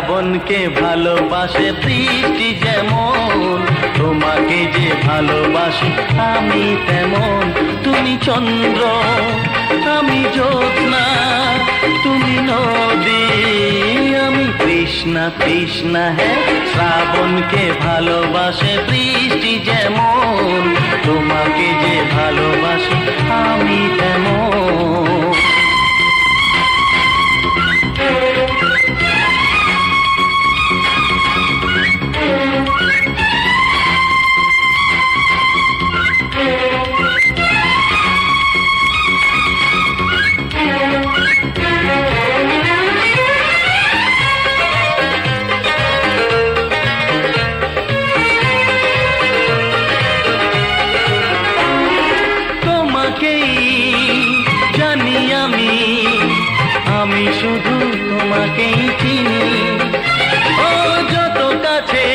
শ্রাবণকে ভালোবাসে বৃষ্টি যেমন। তোমাকে যে ভালোবাসি, আমি তেমন। তুমি চন্দ্র, আমি জ্যোৎস্না, তুমি নদী, আমি তৃষ্ণা তৃষ্ণা হ্যাঁ। শ্রাবণকে ভালোবাসে বৃষ্টি যেমন। তোমাকে যে ভালোবাসি আমি আমি শুধু তোমাকেই চিনি। ও যত কাছে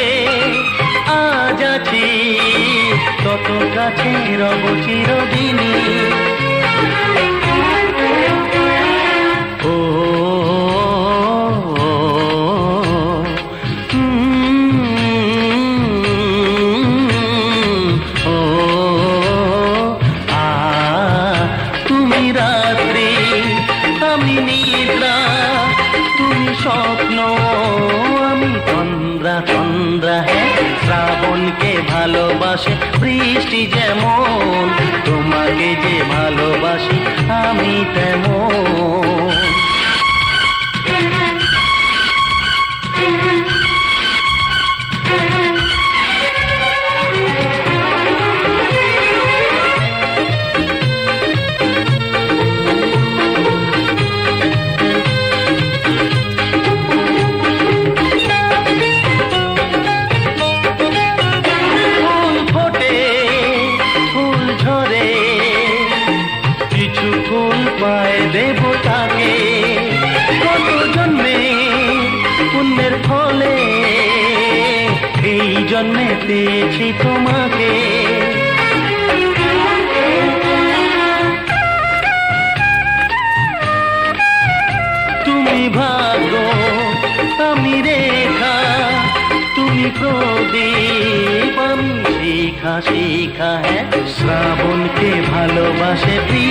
আজ আছি তত কাছে রব শ্রাবণকে ভালোবাসে বৃষ্টি যেমন তোমাকে যে ভালোবাসি আমি তেমন পায় দেবতাকে কত জন্মে পুণ্যের ফলে? এই জন্মে পেয়েছি তোমাকে। তুমি ভাগ্য, আমি রেখা, তুমি প্রদীপ, আমি শিখা শিখা হ্যাঁ? শ্রাবণকে ভালোবাসে বৃষ্টি